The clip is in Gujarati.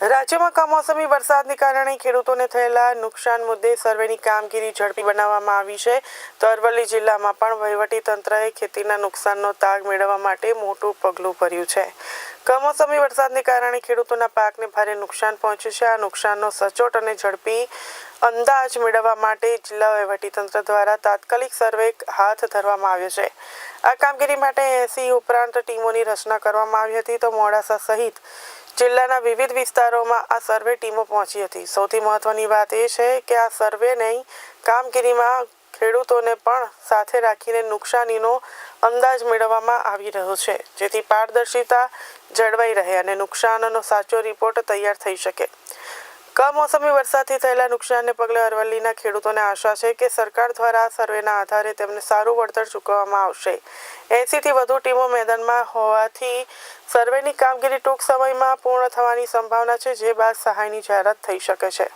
રાજ્યમાં કમોસમી વરસાદને કારણે ખેડૂતોને થયેલા નુકસાન મુદ્દે સર્વેની કામગીરી ઝડપી બનાવવામાં આવી છે. તો અરવલ્લી જિલ્લામાં પણ વહીવટી તંત્રએ ખેતીના નુકસાનનો તાગ મેળવવા માટે મોટું પગલું ભર્યું છે. કમોસમી વરસાદને કારણે ખેડૂતોના પાકને ભારે નુકસાન પહોંચ્યું છે. આ નુકસાનનો સચોટ અને ઝડપી અંદાજ મેળવવા માટે જિલ્લા વહીવટીતંત્ર દ્વારા તાત્કાલિક સર્વે હાથ ધરવામાં આવ્યો છે. આ કામગીરી માટે એસી ઉપરાંત ટીમોની રચના કરવામાં આવી હતી તો મોડાસા સહિત જિલ્લાના વિવિધ વિસ્તારોમાં આ સર્વે ટીમો પહોંચી હતી. સૌથી મહત્વની વાત એ છે કે આ સર્વેની કામગીરીમાં ખેડૂતોને પણ સાથે રાખીને નુકસાનીનો અંદાજ મેળવવામાં આવી રહ્યો છે, જેથી પારદર્શિતા જળવાઈ રહે અને નુકસાનનો સાચો રિપોર્ટ તૈયાર થઈ શકે. કમોસમી વરસાદથી થયેલા નુકસાનને પગલે અરવલ્લીના ખેડૂતોને આશા છે કે સરકાર દ્વારા સર્વેના આધારે તેમને સારું વળતર ચૂકવવામાં આવશે. એંસીથી વધુ ટીમો મેદાનમાં હોવાથી સર્વેની કામગીરી ટૂંક સમયમાં પૂર્ણ થવાની સંભાવના છે, જે બાદ સહાયની જાહેરાત થઈ શકે છે.